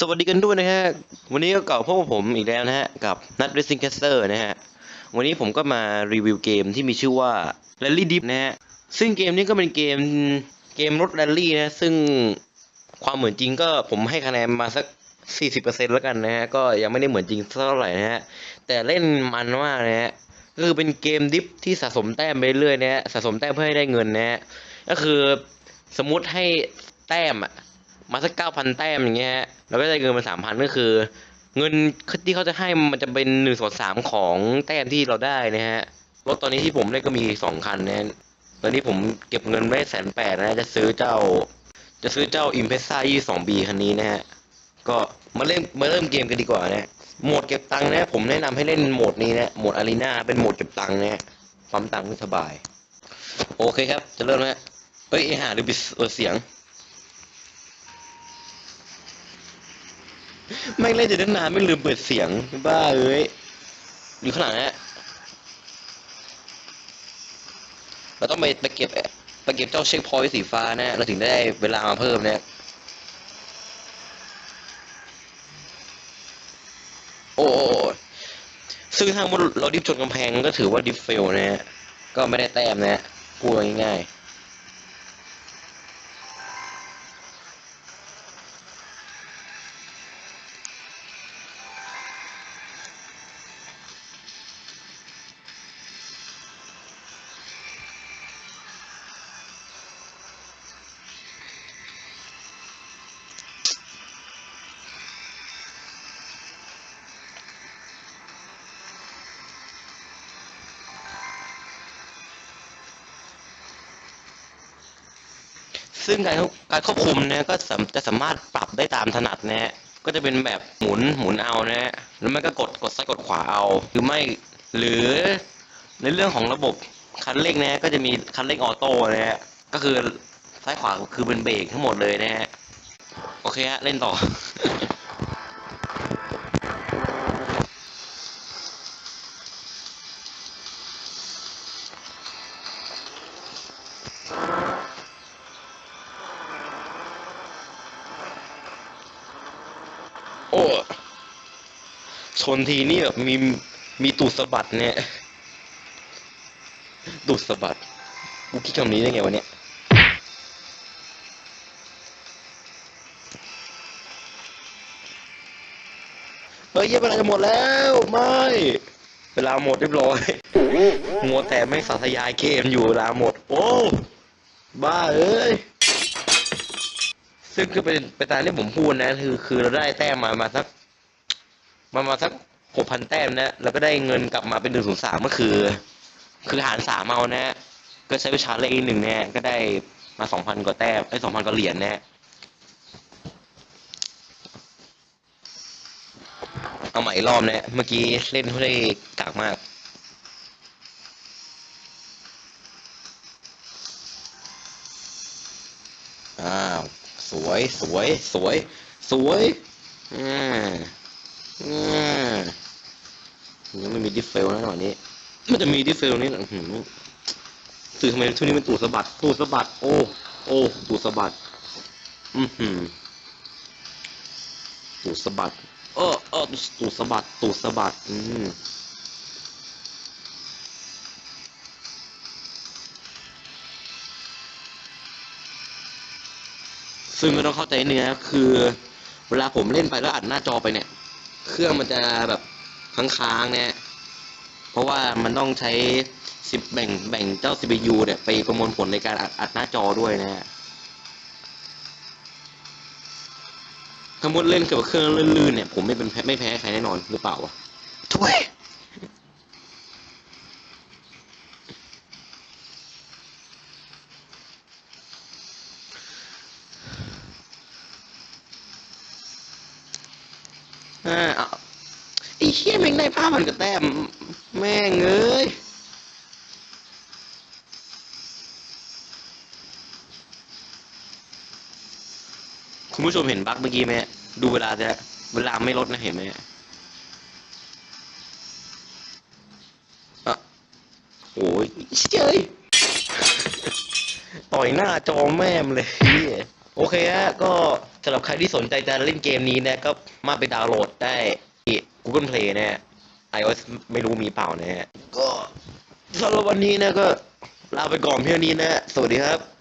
สวัสดีกันด้วยนะฮะ วันนี้ก็เก่าพบกับผมอีกแล้วนะฮะ กับนัด Racing Caster นะฮะ วันนี้ผมก็มารีวิวเกมที่มีชื่อว่า Rally Deep นะฮะ ซึ่งเกมนี้ก็เป็นเกมเกมรถแรลลี่นะ ซึ่งความเหมือนจริงก็ผมให้คะแนนมาสัก 40%แล้วกันนะฮะ ก็ยังไม่ได้เหมือนจริงเท่าไหร่นะฮะ แต่เล่นมันมากนะฮะ ก็คือเป็นเกมดิฟที่สะสมแต้มไปเรื่อยนะฮะ สะสมแต้มเพื่อให้ได้เงินนะฮะ ก็คือสมมติให้แต้มอะ มาสักเก้าพันแต้มอย่างเงี้ยเราก็ได้เงินมาสามพันก็คือ เงินที่เขาจะให้มันจะเป็นหนึ่งส่วนสามของแต้มที่เราได้นะฮะรถตอนนี้ที่ผมเล่นก็มีสองคันนะตอนนี้ผมเก็บเงินไว้แสนแปดนะจะซื้อเจ้า จะซื้อเจ้าอิมเพรสซ่ายี่สองบีคันนี้นะฮะก็มาเล่นมาเริ่มเกมกันดีกว่านะโหมดเก็บตังค์นะผมแนะนำให้เล่นโหมดนี้นะโหมดอารีนาเป็นโหมดเก็บตังค์นะฮะปั๊มตังค์สบาย โอเคครับ จะเริ่มแล้วฮะเอ้ยหาดเปิดเสียง ไม่เล่นจะนานไม่ลืมเปิดเสียงบ้าเอ้ยอยู่ข้างหลังฮะเราต้องไปไปเก็บไปเก็บเจ้าเช็คพอยต์สีฟ้านะเราถึงได้เวลามาเพิ่มนะโอ้โอ้ซึ่งถ้าเราดิฟชนกำแพงก็ถือว่าดิฟเฟลนะฮะก็ไม่ได้แต้มนะฮะพูดง่ายๆ ซึ่งการการควบคุมเนี่ยก็จะสามารถปรับได้ตามถนัดนะฮะก็จะเป็นแบบหมุนหมุนเอานะฮะหรือไม่ก็กดกดซ้ายกดขวาเอาหรือไม่หรือในเรื่องของระบบคันเร่งนะฮะก็จะมีคันเร่งออโต้นะฮะก็คือซ้ายขวาคือเป็นเบรกทั้งหมดเลยนะฮะโอเคฮะเล่นต่อ ชนทีนี่แบบมีมีตูดสะบัดเนี่ยตูดสะบัดกูคิดคำนี้ได้ไงวะเนี่ยเฮ้ยเยี่เวลาจะหมดแล้ว ไม่ เวลาหมดเรียบร้อยมัวแต่ไม่สาธยายเกมอยู่เวลาหมด โอ้ บ้าเอ้ยซึ่งคือเป็นไปตามที่ผมพูดนะ คือ คือเราได้แต้มมามาสัก มามาสักหกพันแต้มนะแล้วก็ได้เงินกลับมาเป็นหนึ่งศูนย์สามก็คือ คือหารสามเอานะ ก็ใช้วิชาเลขอีหนึ่งเนี่ยก็ได้มาสองพันกว่าแต้มไอ้สองพันกว่าเหรียญนะเอาใหม่อีกรอบนะเมื่อกี้เล่นเขาได้กากมากอ้าวสวยสวยสวย สวย อืม ยังไม่มีดิฟเฟลนะตอนนี้ มันจะมีดิฟเฟลนี่อื้อหือสื่อทำไมช่วงนี้มันตูดสะบัด ตูดสะบัด โอ้ โอ้ ตูดสะบัด อือหือตูดสะบัด เออเออตูดสะบัด ตูดสะบัด อืมซึ่งก็ต้องเข้าใจเนื้อคือ เวลาผมเล่นไปแล้วอัดหน้าจอไปเนี่ย เครื่องมันจะแบบค้างๆเนี่ย เพราะว่ามันต้องใช้สิบแบ่งแบ่งเจ้า CPU เนี่ย ไปประมวลผลในการอัดอัดหน้าจอด้วยนะฮะถ้ามุดเล่นเกี่ยวกับเครื่องลื่นๆเนี่ย ผมไม่เป็นแพ้ไม่แพ้ใครแน่นอนหรือเปล่าวะถ้วย อ่าเอไอ้เชี่ยแม่งได้ผ้าพันกับแต้ม แม่งเอ้ยคุณผู้ชมเห็นบั๊กเมื่อกี้ไหมดูเวลาจะเวลาไม่ลดนะเห็นไหมอะโอ้ยเจ้ยต่อยหน้าจอแม่มเลยเหี้ยโอเคฮะก็ สำหรับใครที่สนใจจะเล่นเกมนี้นะก็มาไปดาวน์โหลดได้ที่ Google Play นะฮะ iOS ไม่รู้มีเปล่านะฮะ ก็สำหรับวันนี้นะก็ลาไปก่อนเพียงนี้นะ สวัสดีครับ